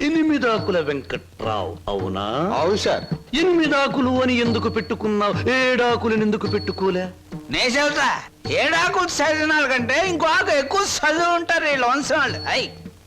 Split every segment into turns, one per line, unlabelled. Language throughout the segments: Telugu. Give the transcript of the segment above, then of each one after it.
ఎనిమిదాకుల వెంకట్రావు అవునా?
అవును సార్.
ఎనిమిదాకులు అని ఎందుకు పెట్టుకున్నావు? ఏడాకులను ఎందుకు పెట్టుకోలే?
నే చెబుతా ఏడాకు చదివిన కంటే ఇంకో ఆకు ఎక్కువ చదువు ఉంటారు వీళ్ళు వంశం వాళ్ళు అయ్.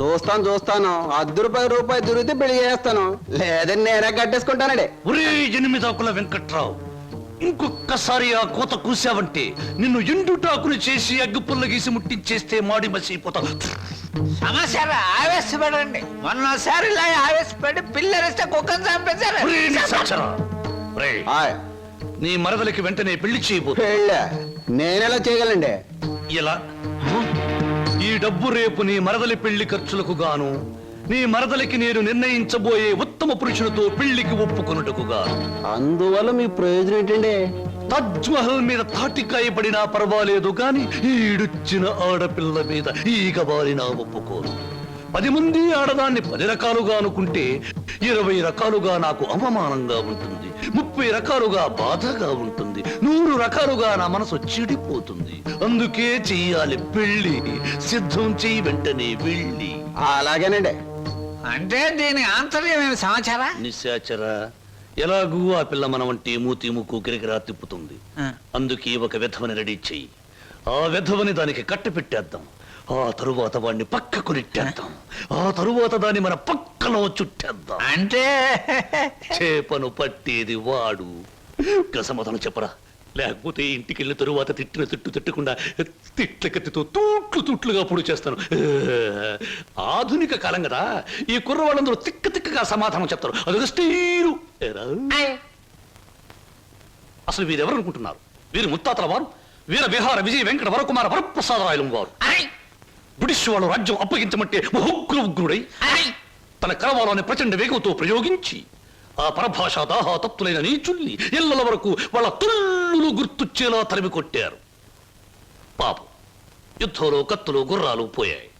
చూస్తాను చూస్తాను. అర్ధ రూపాయి రూపాయి దొరికితే పెళ్ళి చేస్తాను. లేదని నేనే కట్టేసుకుంటానండి.
ఒరే ఎనిమిదాకుల వెంకట్రావు ఇంకొక్కసారి ఆ కోత కూసావంటే నిన్ను ఎండుటాకులు చేసి అగ్గిపుల్ల గీసి ముట్టించేస్తే మాడి మసిపోతావు
సమస్య ఆవేశపడండి. మొన్నసారి ఇలా ఆవేశపడి పిల్లరిస్తే కుక్కను చంపేశారు.
ఆయ్,
నీ మరదలికి వెంటనే పెళ్ళి చేయబోతు
పెళ్ళా? నేనెలా చేయగలండి?
ఇలా డబ్బు రేపు నీ మరదలి పెళ్ళి ఖర్చులకు గాను. నీ మరదలికి నేను నిర్ణయించబోయే ఉత్తమ పురుషునితో పెళ్ళికి ఒప్పుకొనుటకు గాను.
అందువల్ల మీ ప్రయోజనం ఏంటండి?
తజ్ మహల్ మీద తాటికాయ పడినా పర్వాలేదు కానీ ఈడుచ్చిన ఆడపిల్ల మీద ఈగ బారినా ఒప్పుకోను. పది మంది ఆడదాన్ని పది రకాలుగా అనుకుంటే ఇరవై రకాలుగా నాకు అవమానంగా ఉంటుంది. ముప్పై రకాలుగా బాధగా ఉంటుంది. నూరు రకాలుగా నా మనసు చెడిపోతుంది. అందుకే చెయ్యాలి పెళ్ళి సిద్ధం చెయ్యి వెంటనే వెళ్ళి.
అలాగేనండి.
అంటే దీని ఆంతర్యం ఏమి సమాచారా?
నిశాచరా. ఎలాగూ ఆ పిల్ల మన వంటి మూతి ముక్కు కిరికిరా తిప్పుతుంది. అందుకే ఒక విధవని రెడీ చెయ్యి. ఆ విధవని దానికి కట్టి పెట్టేద్దాం. ఆ తరువాత వాడిని పక్కకు నెట్టేద్దాం. ఆ తరువాత దాన్ని మన పక్కలో చుట్టేద్దాం.
అంటే?
చేపను పట్టేది వాడు. గసమతను చెప్పరా. లేకపోతే ఇంటికి వెళ్ళిన తరువాత తిట్టిన తిట్టు తిట్టకుండా తిట్ల కత్తితో తూట్లు తూట్లుగా పొడి చేస్తాను. ఆధునిక కాలం కదా. ఈ కుర్రవాళ్ళందరూ తిక్క తిక్కగా సమాధానం చెప్తారు. అదొక స్టీరు? అసలు వీరెవరు అనుకుంటున్నారు? వీరు ముత్తాతల వారు? వీర విహార విజయ వెంకట వరకుమార వరప్రసాదరాయలు వారు? బ్రిటిష్ వాళ్ళు రాజ్యం అప్పగించమంటే ఉగ్ర ఉగ్రుడై? తన కరవాలని ప్రచండ వేగంతో ప్రయోగించి ఆ పరభాష దాహాతత్తులైన నీచుల్ని ఇళ్ళల వరకు వాళ్ళ తుల్లులు గుర్తుచ్చేలా తరిమి కొట్టారు. పాపం యుద్ధంలో కత్తులు గుర్రాలు పోయాయి.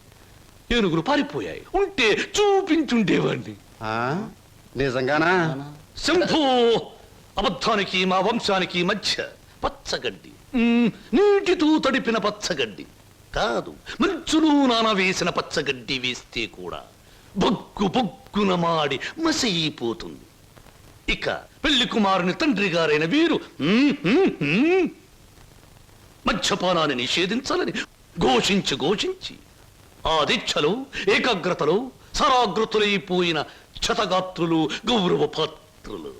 ఏనుగులు పారిపోయాయి. ఉంటే చూపించుండేవాణ్ణి.
ఆ, నిజంగానా?
శంభో అబద్ధానికి మా వంశానికి మధ్య పచ్చగడ్డి. నీటితో తడిపిన పచ్చగడ్డి. కాదు మంచులు నాన వేసిన పచ్చగడ్డి వేస్తే కూడా. బొగ్గు బొగ్గున మాడి మసైపోతుంది ఇక పెళ్ళి కుమారుని తండ్రి గారైన వీరు మద్యపానాన్ని నిషేధించాలని ఘోషించి ఘోషించి ఆ దీక్షలో ఏకాగ్రతలో సరాగ్రతులైపోయిన క్షతగాత్రులు గౌరవ పాత్రులు.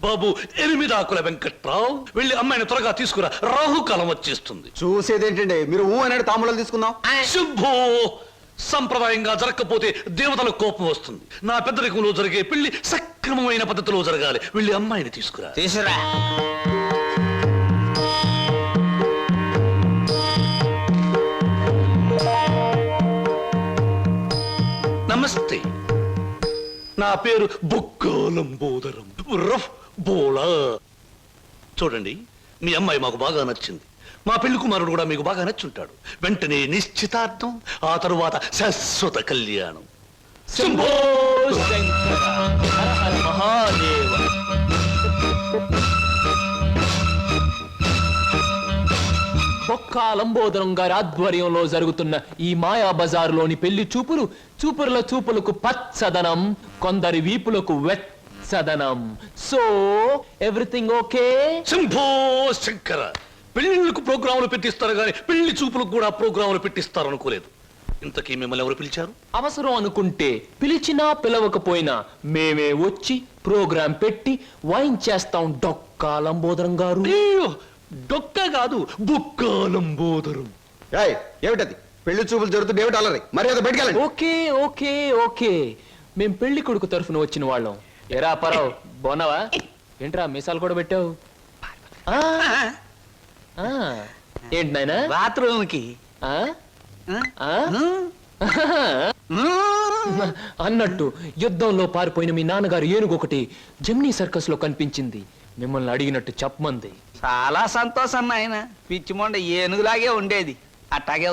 బాబు ఎనిమిదాకుల వెంకట్రావు వెళ్ళి అమ్మాయిని త్వరగా తీసుకురా. రాహుకాలం వచ్చేస్తుంది.
చూసేదేంటండి? మీరు ఊ అన్నాడు తాములు తీసుకుందాం.
శుభో సంప్రదాయంగా జరగకపోతే దేవతలకు కోపం వస్తుంది. నా పెద్దరికంలో జరిగే పెళ్ళి సక్రమమైన పద్ధతిలో జరగాలి. వెళ్ళి అమ్మాయిని తీసుకురా.
తీసురా
నమస్తే. నా పేరు బొక్కోలంబోదరం రఫ్ బోలా చూడండి మీ అమ్మాయి మాకు బాగా నచ్చింది. మా పెళ్ళి కుమారుడు కూడా మీకు బాగా నచ్చుంటాడు. వెంటనే నిశ్చితార్థం ఆ తరువాత శాశ్వత కళ్యాణం. శంభో శంకర హర హర మహాదేవ.
లంబోదరం గారి ఆధ్వర్యంలో జరుగుతున్న ఈ మాయా బజారులోని పెళ్ళి చూపులు చూపుల చూపులకు పచ్చదనం కొందరి వీపులకు వెచ్చదనం. So everything okay?
Shambho Shankara. పెళ్ళిళ్ళకు ప్రోగ్రాములు పెట్టిస్తారు కానీ పెళ్ళి చూపులకు కూడా ప్రోగ్రాములు పెట్టిస్తారు అనుకోలేదు ఇంతకీ మిమ్మల్ని ఎవరు పిలిచారు?
అవసరం అనుకుంటే పిలిచినా పిలవకపోయినా మేమే వచ్చి ప్రోగ్రాం పెట్టి వాయించేస్తాం డొక్కా లంబోదరం గారు.
అయ్యో, డొక్క కాదు బుక్కాలంబోదరం
ఏయ్, ఏమిటది? పెళ్ళి చూపులు జరుగుతుంది ఏమిటి అల్లరి? మర్యాద బయటకెళ్ళండి
ఓకే ఓకే ఓకే. మేం పెళ్ళి కొడుకు తరఫున వచ్చిన వాళ్ళం. ఎరా పరావు బోనవా ఏంట్రా మీసాలు కూడా పెట్టావు? ఆ, ఏంటి నాయనా? బాత్రూమ్కి? అన్నట్టు యుద్ధంలో పారిపోయిన మీ నాన్నగారు ఏనుగు ఒకటి జమ్నీ సర్కస్లో కనిపించింది. మిమ్మల్ని అడిగినట్టు చెప్పమంది.
చాలా సంతోషం నాయన. పిచ్చి మొండ ఏనుగులాగే ఉండేది. అట్టాగే